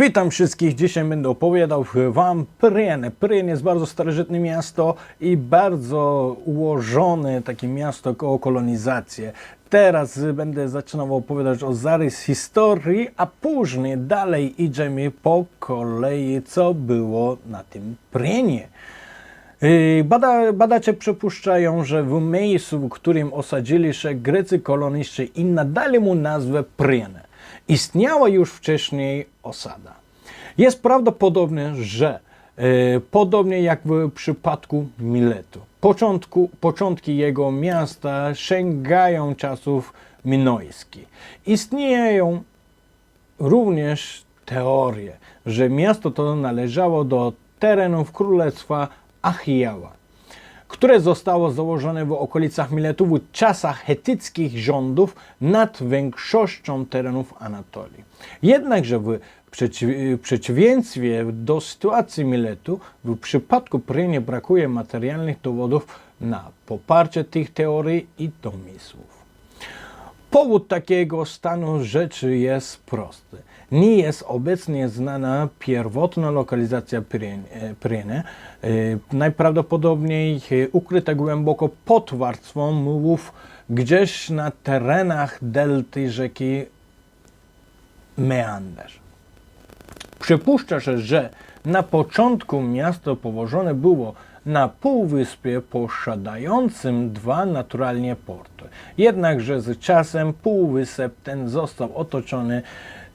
Witam wszystkich. Dzisiaj będę opowiadał Wam Pryene. Pryen jest bardzo starożytne miasto i bardzo ułożone takie miasto o kolonizację. Teraz będę zaczynał opowiadać o zarys historii, a później dalej idziemy po kolei, co było na tym Pryenie. Yy, Bada, badacze przypuszczają, że w miejscu, w którym osadzili się Grecy koloniści i nadali mu nazwę Pryene, istniała już wcześniej osada. Jest prawdopodobne, że e, podobnie jak w przypadku Miletu, początku, początki jego miasta sięgają czasów minojskich. Istnieją również teorie, że miasto to należało do terenów królestwa Achijała, które zostało założone w okolicach Miletu w czasach hetyckich rządów nad większością terenów Anatolii. Jednakże w przeciw- przeciwieństwie do sytuacji Miletu, w przypadku Prynie brakuje materialnych dowodów na poparcie tych teorii i domysłów. Powód takiego stanu rzeczy jest prosty. Nie jest obecnie znana pierwotna lokalizacja Pyrene- Pyrene, e, najprawdopodobniej e, ukryta głęboko pod warstwą mułów, gdzieś na terenach delty rzeki Meander. Przypuszcza się, że na początku miasto położone było na półwyspie posiadającym dwa naturalnie porty. Jednakże z czasem półwysep ten został otoczony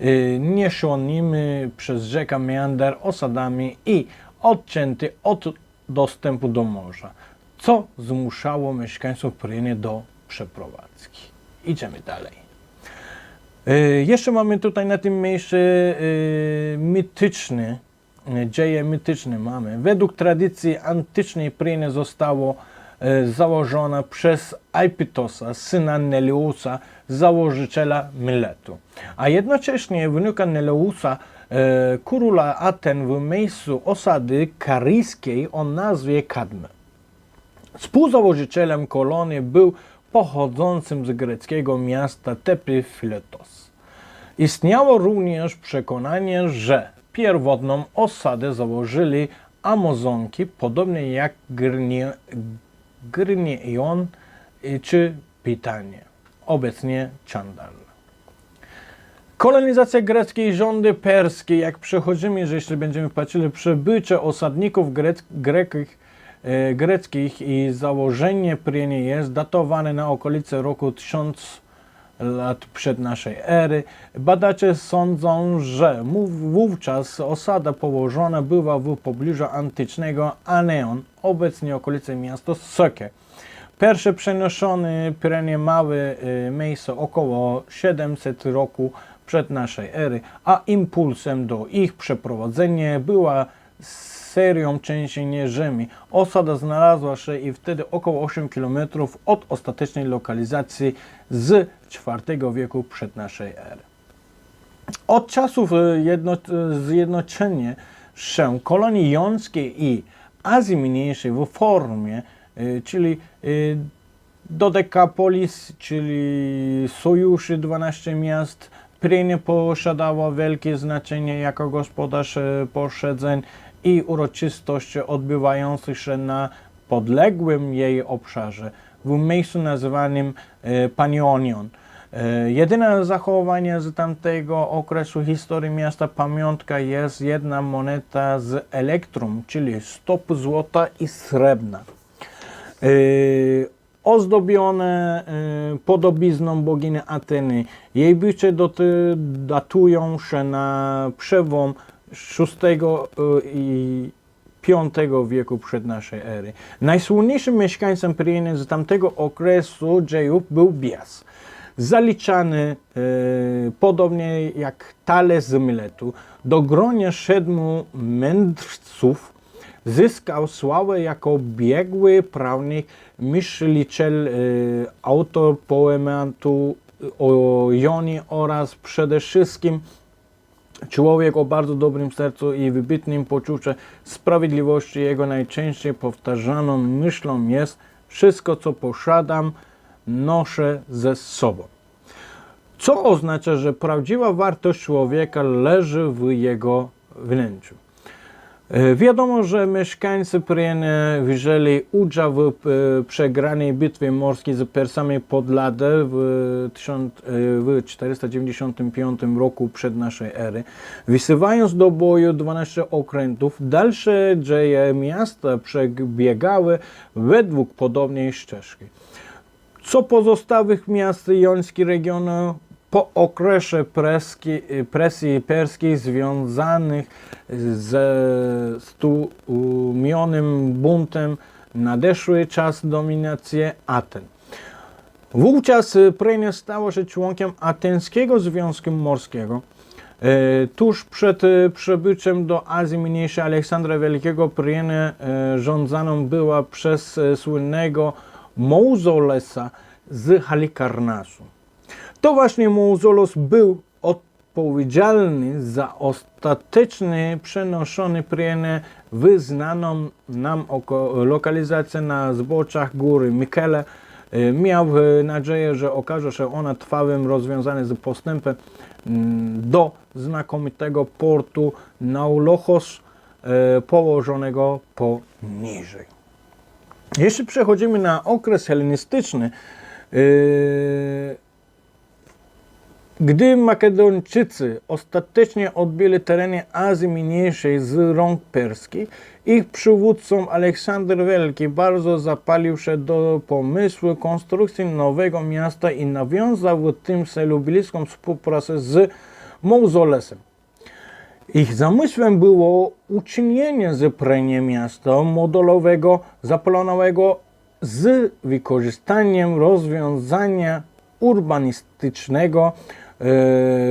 y, niesionymi przez rzekę Meander osadami i odcięty od dostępu do morza, co zmuszało mieszkańców Pryny do przeprowadzki. Idziemy dalej. Y, Jeszcze mamy tutaj na tym miejscu y, mityczny, dzieje mityczne mamy. Według tradycji antycznej Pryne zostało założona przez Aipitosa, syna Neleusa, założyciela Miletu. A jednocześnie wnuka Neleusa, y, króla Aten w miejscu osady karyjskiej o nazwie Kadme. Współzałożycielem kolonii był pochodzącym z greckiego miasta Tepy Filetos. Istniało również przekonanie, że pierwotną osadę założyli Amazonki, podobnie jak Grnie- Grnion y, czy Pitanie, obecnie Chandal. Kolonizacja greckiej, rządy perskie, jak przechodzimy, że jeśli będziemy patrzyli przybycie osadników grec, grekich, e, greckich i założenie Prynie jest datowane na okolice roku 1000 lat przed naszej ery. Badacze sądzą, że wówczas osada położona była w pobliżu antycznego Aneon, obecnie okolice miasta Soke. Pierwsze przenoszone Pyrenie miały e, miejsce około 700 roku przed naszej ery, a impulsem do ich przeprowadzenia była serią trzęsień ziemi. Osada znalazła się i wtedy około 8 km od ostatecznej lokalizacji z IV wieku przed naszej ery. Od czasów e, jedno, zjednoczenia się kolonii jońskiej i Azji Mniejszej w formie, e, czyli e, Dodekapolis, czyli sojuszy 12 miast, Prynie posiadała wielkie znaczenie jako gospodarz e, posiedzeń i uroczystości odbywających się na podległym jej obszarze, w miejscu nazywanym e, Panionion. E, Jedyne zachowanie z tamtego okresu historii miasta pamiątka jest jedna moneta z elektrum, czyli stop złota i srebrna. Ozdobione e, podobizną bogini Ateny. Jej doty, datują się na przełom VI e, i V wieku przed naszej ery. Najsłynniejszym mieszkańcem Pryny z tamtego okresu dziejów był Bias. Zaliczany e, podobnie jak Thales z Miletu do gronia siedmiu mędrców zyskał sławę jako biegły prawnik, myśliciel, e, autor poematu o Joni oraz przede wszystkim człowiek o bardzo dobrym sercu i wybitnym poczuciu sprawiedliwości. Jego najczęściej powtarzaną myślą jest wszystko co posiadam noszę ze sobą. co oznacza, że prawdziwa wartość człowieka leży w jego wnętrzu. E, Wiadomo, że mieszkańcy Prieny wzięli udział w e, przegranej bitwie morskiej z Persami pod Ladę w, 1000 e, 495 roku przed naszej ery, wysyłając do boju 12 okrętów. Dalsze dzieje miasta przebiegały według podobnej ścieżki. Co pozostałych miast jońskich regionu po okresie preski, presji perskiej związanych ze stłumionym buntem nadeszły czas dominacji Aten. Wówczas Prenia stało się członkiem Ateńskiego Związku Morskiego. E, Tuż przed przybyciem do Azji Mniejszej Aleksandra Wielkiego Prienę e, rządzaną była przez e, słynnego Mauzolesa z Halikarnasu. To właśnie Mauzolos był odpowiedzialny za ostateczny przenoszony Prienę w znaną nam lokalizację na zboczach góry Mikele. E, Miał e, nadzieję, że okaże się ona trwałym rozwiązaniem z postępem mm, do znakomitego portu Naulochos e, położonego poniżej. Jeśli przechodzimy na okres helenistyczny, gdy Makedończycy ostatecznie odbili tereny Azji Mniejszej z rąk perskich, ich przywódcą Aleksander Wielki bardzo zapalił się do pomysłu konstrukcji nowego miasta i nawiązał w tym celu bliską współpracę z Mauzolesem. Ich zamysłem było uczynienie z Prenie miasta modelowego zaplanowanego z wykorzystaniem rozwiązania urbanistycznego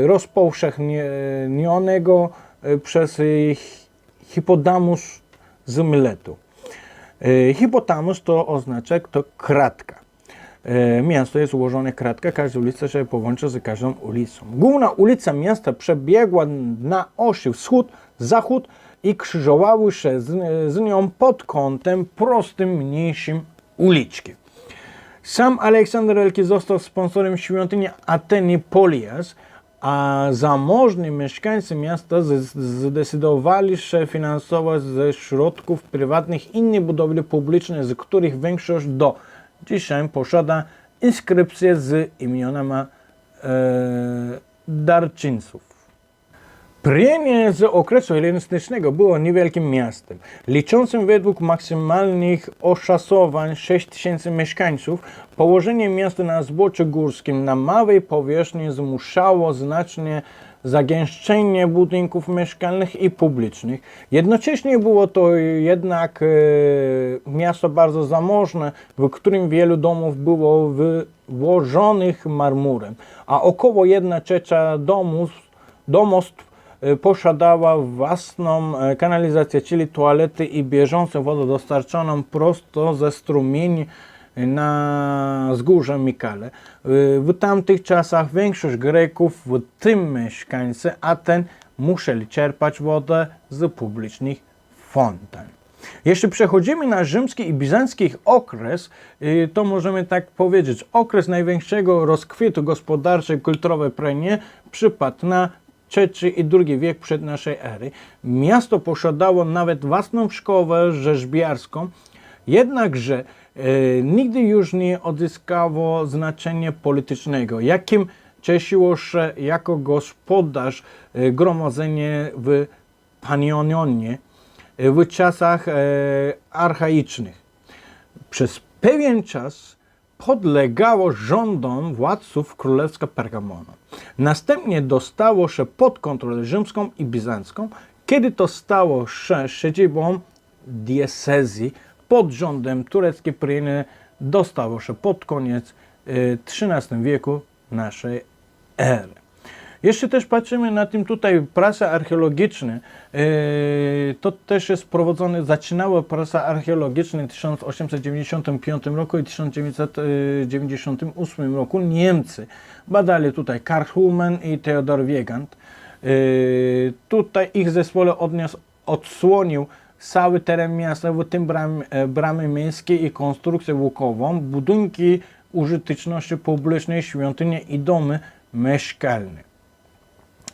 rozpowszechnionego e, przez e, hipodamus z Miletu. E, Hipotamus to oznacza to kratka. E, Miasto jest ułożone w kratkach, każda ulica się połączy z każdą ulicą. Główna ulica miasta przebiegła na osi wschód-zachód i krzyżowały się z, z nią pod kątem prostym, mniejszym uliczki. Sam Aleksander Wielki został sponsorem świątyni Ateny Polias, a zamożni mieszkańcy miasta zdecydowali się finansować ze środków prywatnych inne budowle publiczne, z których większość do dzisiaj posiada inskrypcje z imionami e, darczyńców. Prienie z okresu helenistycznego było niewielkim miastem, liczącym według maksymalnych oszacowań 6 tysięcy mieszkańców. Położenie miasta na zboczu górskim na małej powierzchni zmuszało znacznie zagęszczenie budynków mieszkalnych i publicznych. Jednocześnie było to jednak e, miasto bardzo zamożne, w którym wielu domów było wyłożonych marmurem, a około 1 trzecia domów, domostw posiadała własną e, kanalizację, czyli toalety i bieżącą wodę dostarczoną prosto ze strumieni na wzgórze Mikale. Y, W tamtych czasach większość Greków, w tym mieszkańcy Aten, musieli czerpać wodę z publicznych fontan. Jeśli przechodzimy na rzymski i bizancki okres, y, to możemy tak powiedzieć, okres największego rozkwitu gospodarczego i kulturowego Prenie przypadł na III i II wiek przed naszej ery. Miasto posiadało nawet własną szkołę rzeźbiarską, jednakże e, nigdy już nie odzyskało znaczenia politycznego, jakim cieszyło się jako gospodarz e, gromadzenie w Panionie e, w czasach e, archaicznych. Przez pewien czas podlegało rządom władców królewska Pergamonu. Następnie dostało się pod kontrolę rzymską i bizancką, kiedy to stało się siedzibą diecezji pod rządem tureckiej Pryny, dostało się pod koniec XIII wieku naszej ery. Jeśli też patrzymy na tym tutaj prasa archeologiczne, e, to też jest prowadzone, zaczynało prasa archeologiczna w 1895 roku i 1998 roku. Niemcy badali tutaj Karl Human i Theodor Wiegand. E, Tutaj ich zespole odniósł, odsłonił cały teren miasta, w tym bram, e, bramy miejskie i konstrukcję łukową, budynki użyteczności publicznej, świątynie i domy mieszkalny.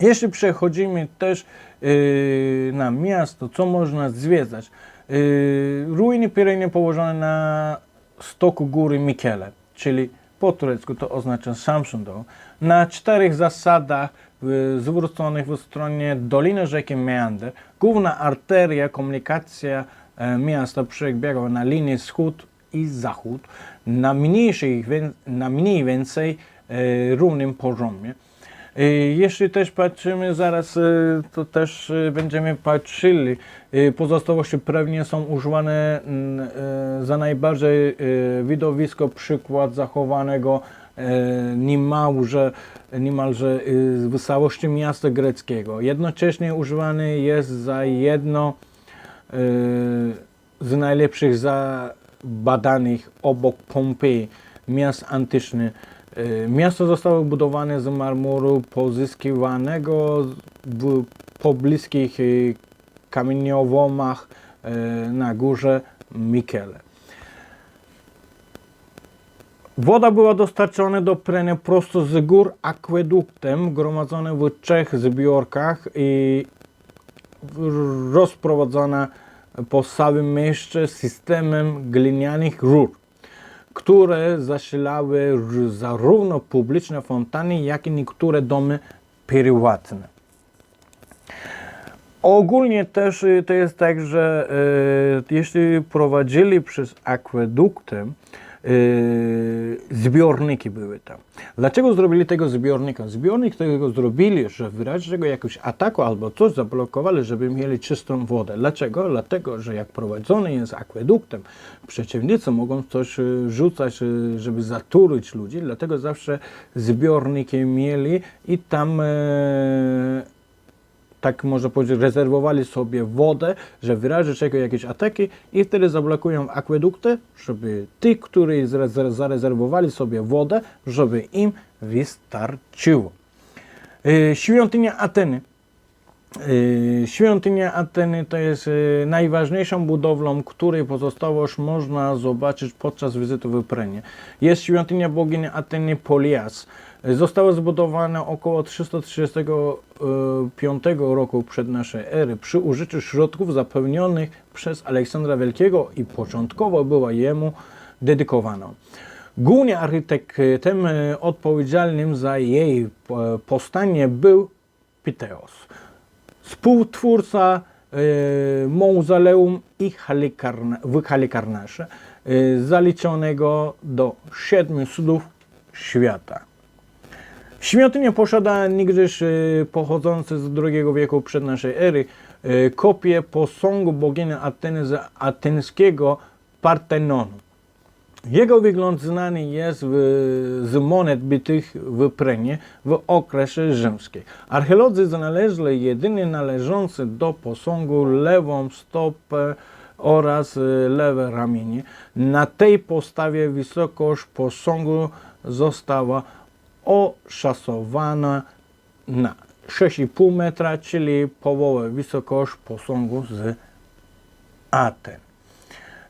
Jeśli przechodzimy też yy, na miasto, co można zwiedzać? Yy, ruiny Pirenie położone na stoku góry Mikele, czyli po turecku to oznacza Samsundą, na czterech zasadach yy, zwróconych w stronie doliny rzeki Meander. Główna arteria, komunikacja e, miasta przebiegała na linii wschód i zachód na, mniejszej, wię- na mniej więcej e, równym poziomie. E, Jeśli też patrzymy zaraz, e, to też e, będziemy patrzyli. Pozostałości pewnie są używane mm, za najbardziej widowisko, przykład zachowanego niemalże, niemalże w całości miasta greckiego. Jednocześnie używany jest za jedno z najlepszych zabadanych obok Pompeji miast antycznych. E, Miasto zostało budowane z marmuru pozyskiwanego w pobliskich e, kamieniołomach e, na górze Mikele. Woda była dostarczona do Preny prosto z gór akweduktem gromadzonym w trzech zbiorkach i rozprowadzona po całym mieście systemem glinianych rur, które zasilały zarówno publiczne fontany, jak i niektóre domy prywatne. Ogólnie też y, to jest tak, że y, jeśli prowadzili przez akwedukty, zbiorniki były tam. Dlaczego zrobili tego zbiornika? Zbiornik tego zrobili, że w razie jakiegoś ataku albo coś zablokowali, żeby mieli czystą wodę. Dlaczego? Dlatego, że jak prowadzony jest akweduktem, przeciwnicy mogą coś y, rzucać, y, żeby zatruć ludzi, dlatego zawsze zbiorniki mieli i tam e, tak można powiedzieć, rezerwowali sobie wodę, że w czego jakieś ataki i wtedy zablokują akwedukty, żeby ci, którzy zarezerwowali sobie wodę, żeby im wystarczyło. E, Świątynia Ateny. E, Świątynia Ateny to jest e, najważniejszą budowlą, której pozostałość można zobaczyć podczas wizyty w Prenie. Jest świątynia bogini Ateny Polias. E, Została zbudowana około 335 roku przed naszej ery przy użyciu środków zapełnionych przez Aleksandra Wielkiego i początkowo była jemu dedykowana. Głównie architektem odpowiedzialnym za jej e, powstanie był Piteos współtwórca e, mauzoleum i w Halikarnasze, e, zaliczonego do siedmiu cudów świata. Świątynia posiada niegdyś e, pochodzące z II wieku przed naszej ery e, kopię posągu bogini Ateny z ateńskiego Partenonu. Jego wygląd znany jest w, z monet bytych w Prenie w okresie rzymskim. Archeolodzy znaleźli jedynie należący do posągu lewą stopę oraz e, lewe ramienie. Na tej postawie wysokość posągu została oszacowana na 6,5 metra, czyli połowę wysokość posągu z Aten.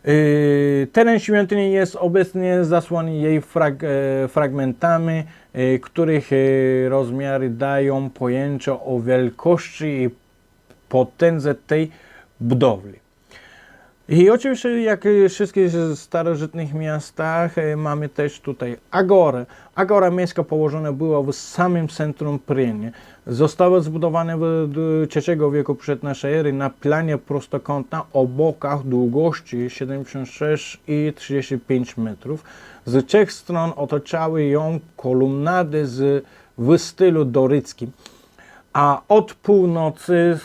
Yy, Teren świątyni jest obecnie zasłony jej frag, e, fragmentami, e, których e, rozmiary dają pojęcie o wielkości i potędze tej budowli. I oczywiście, jak w wszystkich starożytnych miastach, e, mamy też tutaj Agorę. Agora miejska położona była w samym centrum Prynie. Została zbudowana w III wieku przed naszej ery na planie prostokątna o bokach długości 76 i 35 metrów. Z trzech stron otaczały ją kolumnady z, w stylu doryckim a od północy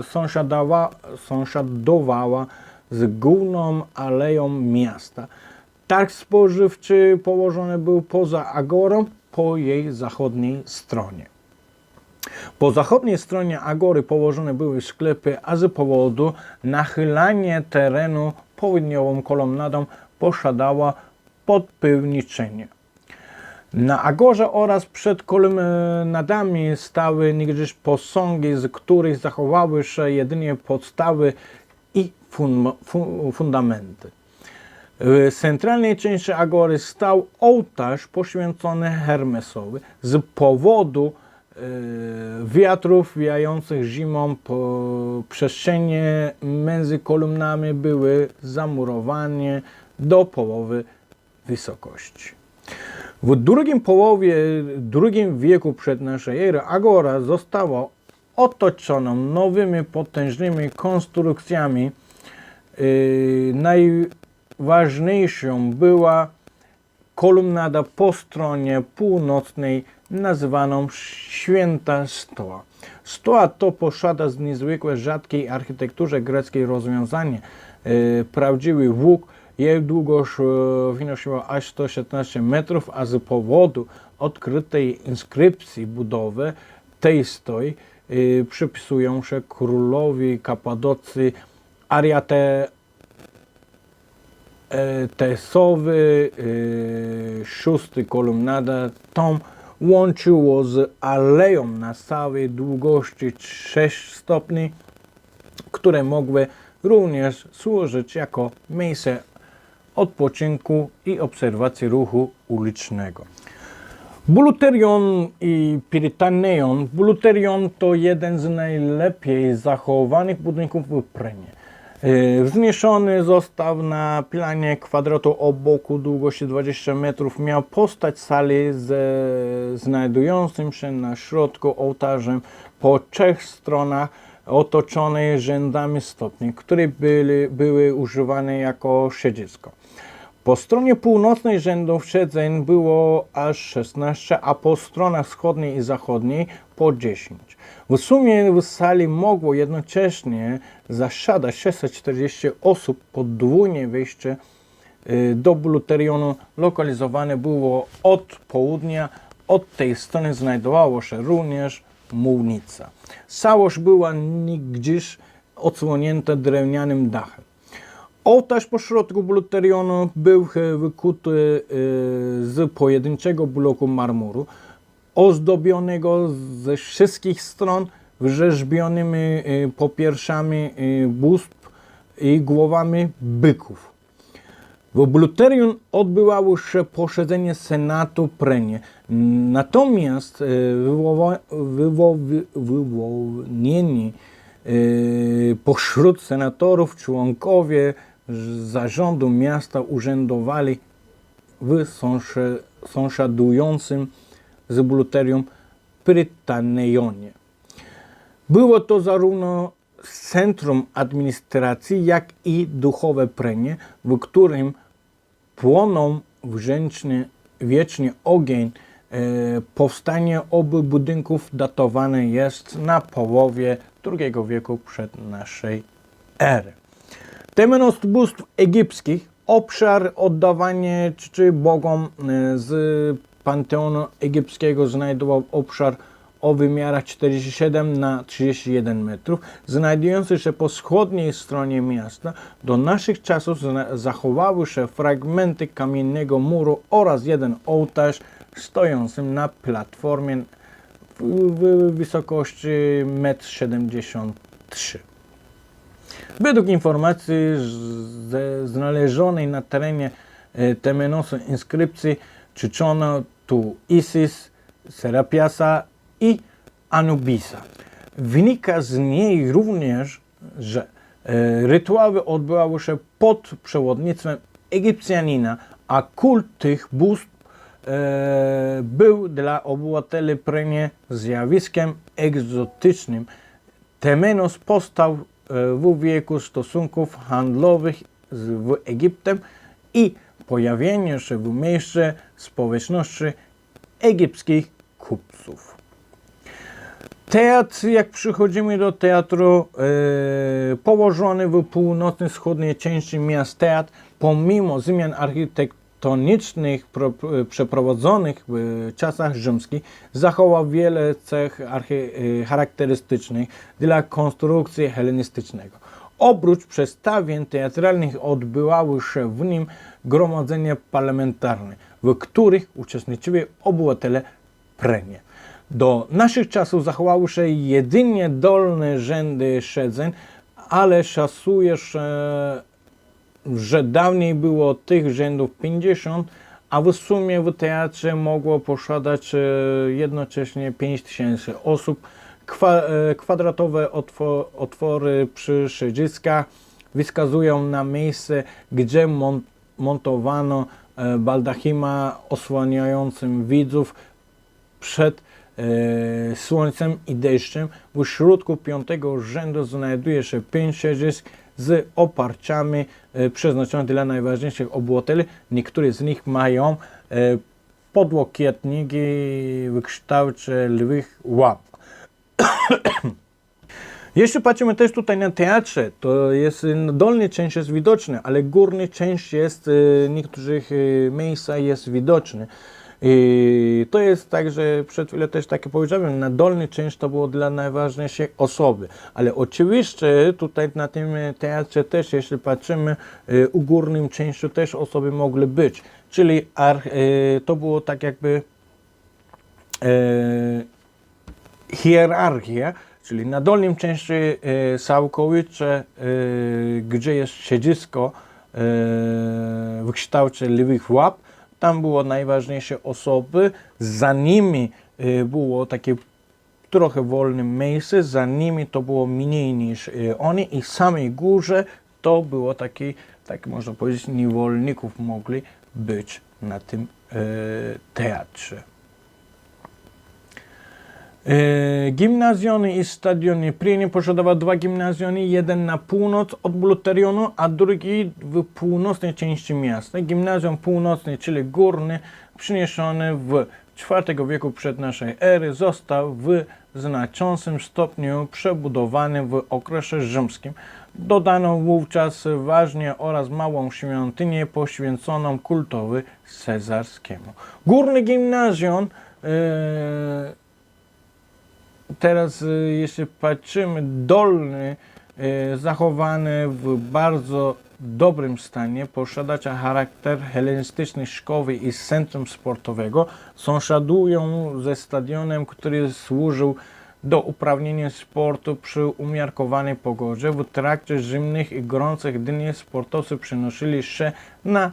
y, sąsiadowała, sąsiadowała z główną aleją miasta. Targ spożywczy położony był poza agorą po jej zachodniej stronie. Po zachodniej stronie agory położone były sklepy, a z powodu nachylania terenu południową kolumnadą posiadała podpełniczenie. Na agorze oraz przed kolumnadami stały niegdyś posągi, z których zachowały się jedynie podstawy fun- fu- fundamenty. W centralnej części agory stał ołtarz poświęcony Hermesowi z powodu e, wiatrów wiających zimą po przestrzenie między kolumnami były zamurowane do połowy wysokości. W drugim połowie II wieku przed naszej ery agora została otoczona nowymi potężnymi konstrukcjami. Yy, najważniejszą była kolumnada po stronie północnej nazywaną Święta Stoła. Stoła to posiada niezwykłe rzadkiej architekturze greckiej rozwiązanie. Yy, prawdziwy łuk, jej długość e, wynosiła aż 117 metrów, a z powodu odkrytej inskrypcji budowy tej stoi przypisują się królowi Kapadocy Ariate e, Tesowy, e, szósty kolumnada, tą łączyło z aleją na całej długości 6 stopni, które mogły również służyć jako miejsce odpoczynku i obserwacji ruchu ulicznego. Buluterion i Pyrytaneion. Buluterion to jeden z najlepiej zachowanych budynków w Prenie. E, Wzniesiony został na planie kwadratu o boku długości 20 metrów. Miał postać sali ze znajdującym się na środku ołtarzem po trzech stronach otoczonej rzędami stopni, które były, były używane jako siedzisko. Po stronie północnej rzędów siedzeń było aż 16, a po stronach wschodniej i zachodniej po 10. W sumie w sali mogło jednocześnie zasiadać 640 osób. Podwójnie wejście y, do buluterionu lokalizowane było od południa. Od tej strony znajdowało się również mównica. Całość była nigdzieś odsłonięta drewnianym dachem. Ołtarz pośrodku buluterionu był wykuty e, z pojedynczego bloku marmuru, ozdobionego ze wszystkich stron wrzeźbionymi e, popiersiami bóstw i głowami byków. W Bluterium odbywało się posiedzenie Senatu Prenie. Natomiast wy- wyłonieni pośród senatorów członkowie zarządu miasta urzędowali w sąsia- sąsiadującym z Bluterium Prytanejonie. Było to zarówno centrum administracji, jak i duchowe prenie, w którym płonął wręcznie wiecznie ogień. E, powstanie obu budynków datowane jest na połowie II wieku przed naszej ery. Temenos bóstw egipskich, obszar oddawanie czci bogom e, z panteonu egipskiego znajdował obszar o wymiarach 47 na 31 metrów, znajdujący się po wschodniej stronie miasta. Do naszych czasów zachowały się fragmenty kamiennego muru oraz jeden ołtarz stojący na platformie w, wysokości 1,73 m. Według informacji znalezionej na terenie e, Temenosu inskrypcji czczono tu Isis, Serapiasa i Anubisa. Wynika z niej również, że e, rytuały odbywały się pod przewodnictwem Egipcjanina, a kult tych bóstw e, był dla obywateli Prenie zjawiskiem egzotycznym. Temenos powstał e, w wieku stosunków handlowych z Egiptem i pojawienie się w mieście społeczności egipskich kupców. Teatr, jak przychodzimy do teatru, e, położony w północno-wschodniej części miast teatr, pomimo zmian architektonicznych pro, e, przeprowadzonych w czasach rzymskich, zachował wiele cech archi, e, charakterystycznych dla konstrukcji helenistycznego. Oprócz przedstawień teatralnych odbywały się w nim gromadzenia parlamentarne, w których uczestniczyli obywatele Prenie. Do naszych czasów zachowały się jedynie dolne rzędy siedzeń, ale szacuje się że dawniej było tych rzędów 50, a w sumie w teatrze mogło posiadać e, jednocześnie 5000 osób. Kwa, e, kwadratowe otwo, otwory przy siedziskach wskazują na miejsce, gdzie mon, montowano e, baldachima osłaniającym widzów przed e, słońcem i deszczem. W środku piątego rzędu znajduje się pięć siedzisk z oparciami e, przeznaczonymi dla najważniejszych obywateli. Niektóre z nich mają e, podłokietniki w kształcie lwych łap. Jeśli patrzymy też tutaj na teatrze, to jest y, dolny część jest widoczny, ale górny część jest w niektórych y, miejscach jest widoczny. I to jest tak, że przed chwilą też tak jak powiedziałem, na dolny część to było dla najważniejszych osoby, ale oczywiście tutaj na tym teatrze też, jeśli patrzymy, y, u górnym częściu też osoby mogły być, czyli y, to było tak jakby hierarchia, czyli na dolnym części e, całkowicie, e, gdzie jest siedzisko e, w kształcie lewych łap, tam było najważniejsze osoby, za nimi było takie trochę wolne miejsce, za nimi to było mniej niż oni i w samej górze to było taki, tak można powiedzieć, niewolników mogli być na tym teatrze. E, Gimnazjony i stadiony. Prynie posiadała dwa gimnazjony, jeden na północ od Bluterionu, a drugi w północnej części miasta. Gimnazjum północny, czyli górny, przyniesiony w IV wieku przed naszej ery, został w znaczącym stopniu przebudowany w okresie rzymskim. Dodano wówczas ważnie oraz małą świątynię poświęconą kultowi cesarskiemu. Górny gimnazjum e, teraz, y, jeśli patrzymy, dolny, y, zachowany w bardzo dobrym stanie, posiada charakter hellenistycznej szkoły i centrum sportowego, sąsiadują ze stadionem, który służył do uprawnienia sportu przy umiarkowanej pogodzie. W trakcie zimnych i gorących dni sportowcy przenosili się na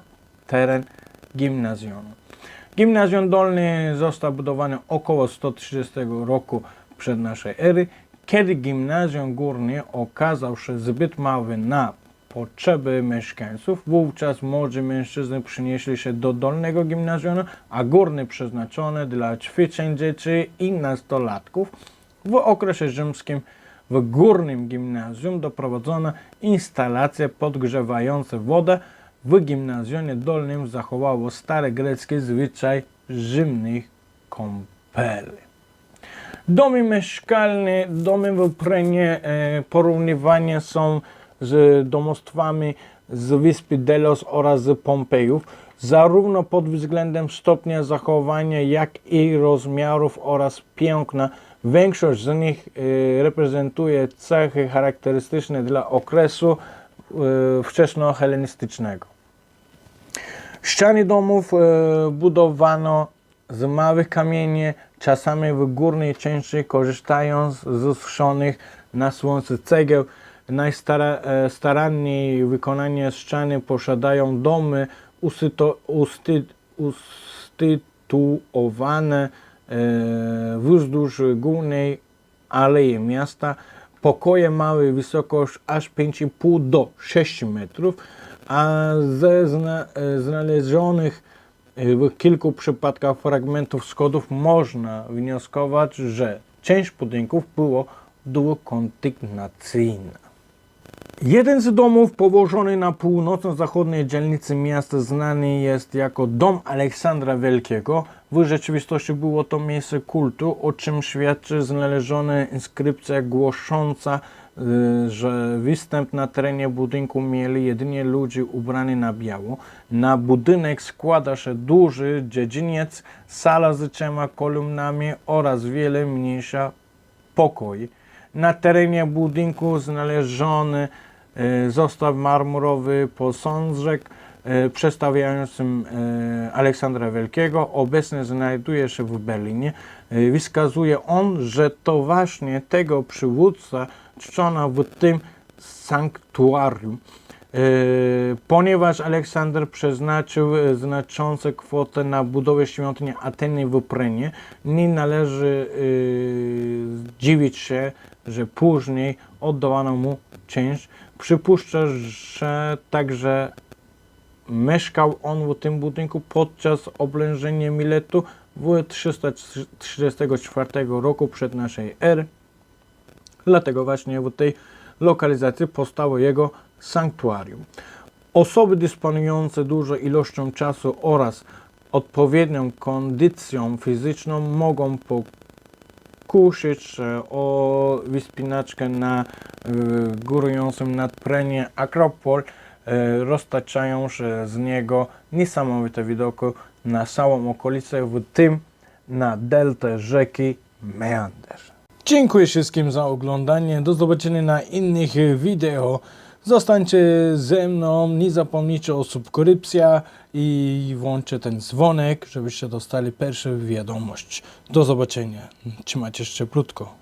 teren gimnazjum. Gimnazjum Dolny został budowany około 130 roku przed naszej ery, kiedy gimnazjum górnie okazał się zbyt mały na potrzeby mieszkańców, wówczas młodzi mężczyźni przynieśli się do dolnego gimnazjum, a górny przeznaczony dla ćwiczeń dzieci i nastolatków. W okresie rzymskim w górnym gimnazjum doprowadzono instalacje podgrzewające wodę. W gimnazjumie dolnym zachowało stary grecki zwyczaj zimnych kąpeli. Domy mieszkalne, domy w Prenie e, porównywanie są z domostwami z wyspy Delos oraz z Pompejów, zarówno pod względem stopnia zachowania, jak i rozmiarów oraz piękna. Większość z nich e, reprezentuje cechy charakterystyczne dla okresu e, wczesnohellenistycznego. Ściany domów budowano z małych kamieni, czasami w górnej części korzystając z suszonych na słońcu cegieł. Najstaranniej wykonanie ściany posiadają domy ustytuowane e, wzdłuż głównej alei miasta. Pokoje mały wysokość aż 5,5 do 6 metrów, a ze zna, e, znalezionych w kilku przypadkach fragmentów schodów można wnioskować, że część budynków było dwukondygnacyjna. Jeden z domów położony na północno-zachodniej dzielnicy miasta znany jest jako Dom Aleksandra Wielkiego. W rzeczywistości było to miejsce kultu, o czym świadczy znaleziona inskrypcja głosząca, że występ na terenie budynku mieli jedynie ludzie ubrani na biało. Na budynek składa się duży dziedziniec, sala z trzema kolumnami oraz wiele mniejsza pokoi. Na terenie budynku znaleziony e, został marmurowy posążek e, przedstawiającym Aleksandra Wielkiego. Obecnie znajduje się w Berlinie. Wskazuje on, że to właśnie tego przywódca czczono w tym sanktuarium. ponieważ Aleksander przeznaczył e, znaczące kwoty na budowę świątyni Ateny w Prynie, nie należy e, dziwić się, że później oddawano mu część. Przypuszcza, że także mieszkał on w tym budynku podczas oblężenia Miletu w 334 roku przed naszej ery. Dlatego właśnie w tej lokalizacji powstało jego sanktuarium. Osoby dysponujące dużą ilością czasu oraz odpowiednią kondycją fizyczną mogą pokusić o wyspinaczkę na y, górującym nad Prenie Akropol. Y, roztaczają się z niego niesamowite widoki na całą okolicę, w tym na deltę rzeki Meander. Dziękuję wszystkim za oglądanie. Do zobaczenia na innych wideo. Zostańcie ze mną. Nie zapomnijcie o subskrypcji i włączcie ten dzwonek, żebyście dostali pierwszą wiadomość. Do zobaczenia. Trzymajcie się cieplutko.